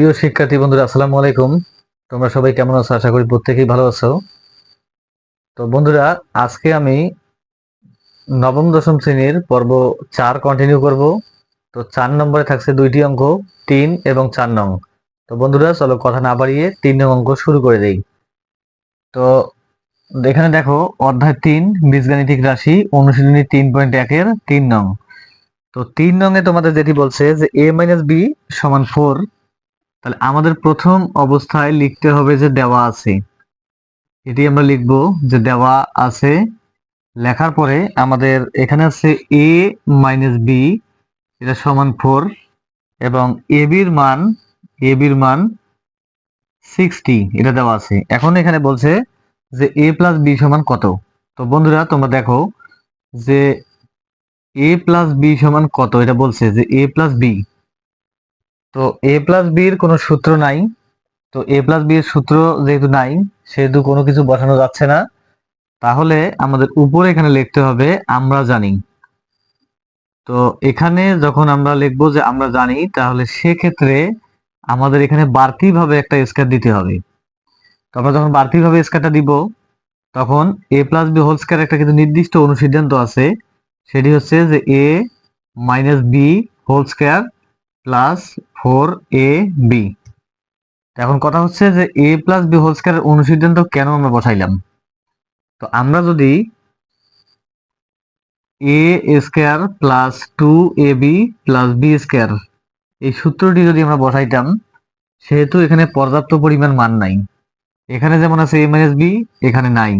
প্রিয় শিক্ষার্থী বন্ধুরা, আসসালামু আলাইকুম। তোমরা সবাই কেমন আছো? আশা করি প্রত্যেকেই ভালো আছো। তো বন্ধুরা, আজকে আমি নবম, দশম শ্রেণির পর্ব চার কন্টিনিউ করব। তো চার নম্বরে থাকছে দুইটি অঙ্ক, তিন এবং চার নং। তো বন্ধুরা, চলো কথা না বাড়িয়ে তিন নং অঙ্ক শুরু করে দেই। তো এখানে দেখো, অধ্যায় তিন, বীজগাণিতিক রাশি, অনুশীলনী তিন পয়েন্ট একের তিন নং। তো তিন নং এ তোমাদের যেটি বলছে যে এ মাইনাস বি সমান ফোর তাহলে আমাদের প্রথম অবস্থায় লিখতে হবে যে দেওয়া আছে। এটি আমরা লিখব যে দেওয়া আছে। লেখার পরে আমাদের এখানে আছে এ মাইনাস বি এটা সমান ফোর এবং এ বির মান এ বির মান সিক্সটি এটা দেওয়া আছে। এখন এখানে বলছে যে এ প্লাস বি সমান কত? তো বন্ধুরা, তোমরা দেখো যে এ প্লাস বি সমান কত? এটা বলছে যে এ প্লাস বি তো এ প্লাস বি এর কোনো সূত্র নাই। তো এ প্লাস বি এর সূত্র যেহেতু নাই, সেহেতু কোনো কিছু বসানো যাচ্ছে না। তাহলে আমাদের উপরে এখানে লিখতে হবে, আমরা জানি। তো এখানে যখন আমরা লিখব যে আমরা জানি, তাহলে সেক্ষেত্রে আমাদের এখানে বাড়তি ভাবে একটা স্কয়ার দিতে হবে। তো আমরা যখন বাড়তি ভাবে স্কয়ারটা দিব, তখন A plus B whole square একটা কিন্তু নির্দিষ্ট অনুসিদ্ধান্ত আছে। সেটি হচ্ছে যে A minus B whole square plus four A B. এখন কথা হচ্ছে যে এ প্লাস বি হোল স্কয়ারের অনুসিদ্ধান্ত কেন আমরা বসাইলাম? তো আমরা যদি A square plus two A B plus B square এই সূত্রটি যদি আমরা বসাইতাম, সেহেতু এখানে পর্যাপ্ত পরিমাণ মান নাই। এখানে যেমন আছে এ মাইনাস বি, এখানে নাই।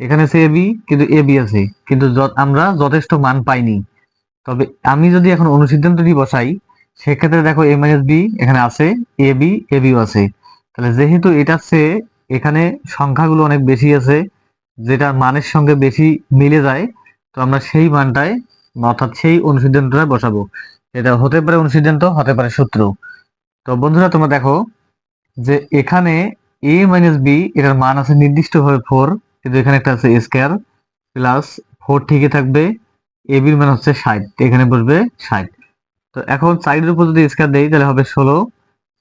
এখানে আছে এ বি, কিন্তু এ বি আছে। কিন্তু আমরা যথেষ্ট মান পাইনি। তবে আমি যদি এখন অনুসিদ্ধান্তটি বসাই সেক্ষেত্রে দেখো এ মাইনাস বি এখানে আছে এ বি এ বিও আছে। তাহলে যেহেতু এটা চেয়ে এখানে সংখ্যাগুলো অনেক বেশি আছে, যেটা মানের সঙ্গে বেশি মিলে যায়, তো আমরা সেই মানটায়, অর্থাৎ সেই অনুসিদ্ধান্তটা বসাবো। এটা হতে পারে অনুসিদ্ধান্ত, হতে পারে সূত্র। তো বন্ধুরা, তোমরা দেখো যে এখানে এ মাইনাস বি এটার মান আছে নির্দিষ্টভাবে ফোর কিন্তু এখানে একটা আছে স্কয়ার প্লাস ফোর ঠিকই থাকবে এ বির মান হচ্ছে ষাট, এখানে বসবে ষাট। তো এখন সাইডের উপর যদি স্কয়ার দেই, তাহলে হবে ষোলো।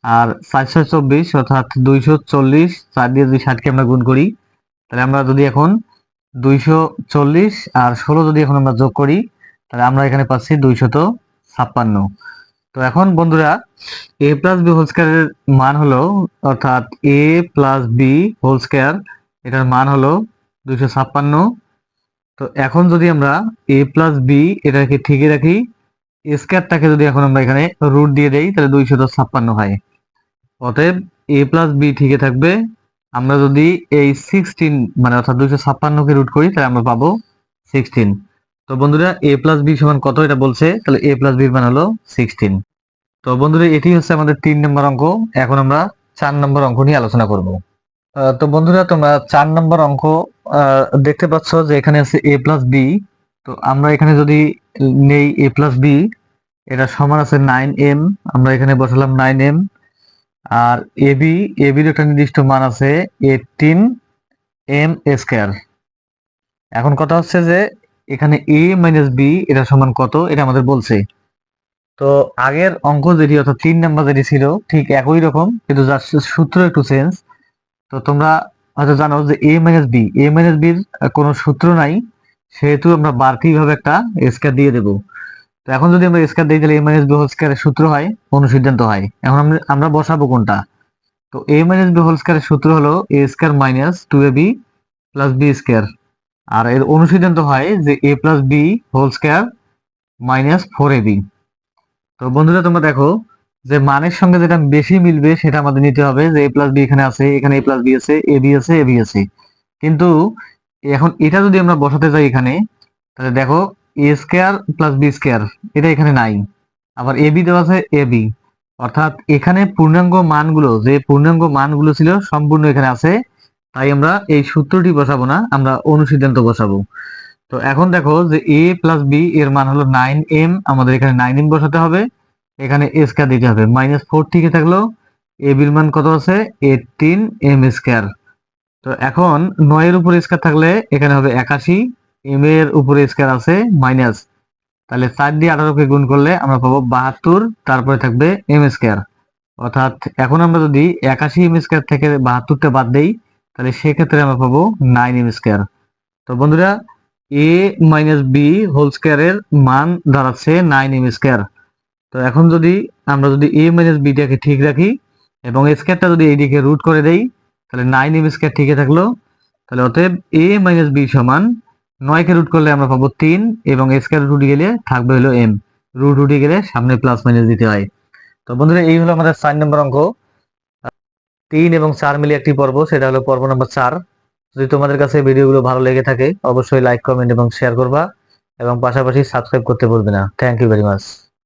আর চারশো চব্বিশ অর্থাৎ দুইশো চল্লিশ, চার দিয়ে যদি ষাটকে আমরা গুণ করি, তাহলে আমরা যদি এখন দুইশো চল্লিশ আর ষোলো যদি এখন আমরা যোগ করি, তাহলে আমরা এখানে পাচ্ছি দুইশত ছাপ্পান্ন। তো এখন বন্ধুরা, এ প্লাস বি হোল স্কয়ারের মান হলো, অর্থাৎ A plus B whole square এটার মান হলো দুইশো ছাপ্পান্ন। তো এখন যদি আমরা এ প্লাস বি এটাকে ঠিকই রাখি স্কয়ারটাকে যদি এখন আমরা এখানে রুট দিয়ে দেই, তাহলে দুইশত ছাপ্পান্ন হয়। অতএব এ প্লাস বি ঠিকই থাকবে। আমরা যদি এই সিক্সটিন মানে অর্থাৎ দুইশো ছাপ্পান্নকে রুট করি, তাহলে আমরা পাবো সিক্সটিন তো বন্ধুরা এ প্লাস বি সমান কত এটা বলছে? তাহলে এ প্লাস বির মান হলো সিক্সটিন তো বন্ধুরা, এটি হচ্ছে আমাদের তিন নম্বর অঙ্ক। এখন আমরা চার নম্বর অঙ্ক নিয়ে আলোচনা করব। তো বন্ধুরা, তোমরা চার নম্বর অঙ্ক দেখতে পাচ্ছ যে এখানে আছে এ প্লাস বি তো আমরা এখানে যদি নেই এ প্লাস বি এটা সমান আছে নাইন এম আমরা এখানে বসালাম নাইন এম আর এ বি এ বির একটা নির্দিষ্ট মান আছে এইটিন এম স্কয়ার এখন কথা হচ্ছে যে এখানে এ মাইনাস বি এটা সমান কত, এটা আমাদের বলছে। তো আগের অঙ্ক যেটি, অর্থাৎ তিন নাম্বার যেটি ছিল, ঠিক একই রকম, কিন্তু যার সূত্র একটু চেঞ্জ তো তোমরা হয়তো জানো যে A minus B A minus বির কোনো সূত্র নাই। সেহেতু আমরা বাড়তি ভাবে একটা স্কয়ার দিয়ে দেবো। তো এখন যদি আমরা স্কয়ার দিই, তাহলে এ মাইনাস বি হোল স্কয়ারের সূত্র হয়, অনুসিদ্ধান্ত হয়। এখন আমরা আমরা বসাবো কোনটা? তো এ মাইনাস বি হোল স্কয়ারের সূত্র হলো A square minus two A B plus B square আর এর অনুসিদ্ধান্ত হয় যে A plus B whole square minus four A B তো বন্ধুরা, তোমরা দেখো যে মানের সঙ্গে যেটা বেশি মিলবে, সেটা আমাদের নিতে হবে যে এ প্লাস বি এখানে আছে, এখানে এ প্লাস বি আছে এ বি আছে এ বি আছে। কিন্তু এখন এটা যদি আমরা বসাতে যাই এখানে, তাহলে দেখো A square plus B square এটা এখানে নাই। আবার এ বি দেওয়া আছে এ বি অর্থাৎ এখানে পূর্ণাঙ্গ মানগুলো, যে পূর্ণাঙ্গ মানগুলো ছিল সম্পূর্ণ এখানে আছে, তাই আমরা এই সূত্রটি বসাবো না, আমরা অনুসিদ্ধান্ত বসাবো। তো এখন দেখো যে এ প্লাস বি এর মান হলো নাইন এম আমাদের এখানে নাইন এম বসাতে হবে, এখানে স্কয়ার দিতে হবে। মাইনাস ফোর ঠিকই থাকল এ বির মান কত আছে? এইটিন এম স্কয়ার তো এখন নয়ের উপরে স্কয়ার থাকলে এখানে হবে একাশি এম এর উপরে স্কয়ার আছে মাইনাস। তাহলে চার দিয়ে আঠারোকে গুণ করলে আমরা পাবো বাহাত্তর, তারপরে থাকবে এম স্কয়ার। অর্থাৎ এখন আমরা যদি একাশি এম স্কোয়ার থেকে বাহাত্তরটা বাদ দেই, তাহলে সেক্ষেত্রে আমরা পাবো নাইন এম স্কোয়ার। তো বন্ধুরা এ মাইনাস বি হোল স্কোয়ারের মান দাঁড়াচ্ছে নাইন এম স্কোয়ার। তো এখন যদি আমরা যদি এ মাইনাস বিটাকে ঠিক রাখি এবং স্কোয়ারটা যদি এইদিকে রুট করে দেই তাহলে নাইন এম স্কোয়ার ঠিকই থাকল। তাহলে অতএব এ মাইনাস বি সমান নয়কে রুট করলে আমরা পাবো তিন এবং স্কোয়ার রুট উঠে গেলে থাকবে হলো এম রুট উঠে গেলে সামনে প্লাস মাইনাস দিতে হয়। তো বন্ধুরা, এই হলো আমাদের চার নম্বর অঙ্ক। তিন এবং চার মিলে একটি পর্ব, সেটা হলো পর্ব নম্বর চার। যদি তোমাদের কাছে ভিডিওগুলো ভালো লেগে থাকে, অবশ্যই লাইক কমেন্ট এবং শেয়ার করবা। এবং পাশাপাশি সাবস্ক্রাইব করতে ভুলবে না। Thank you very much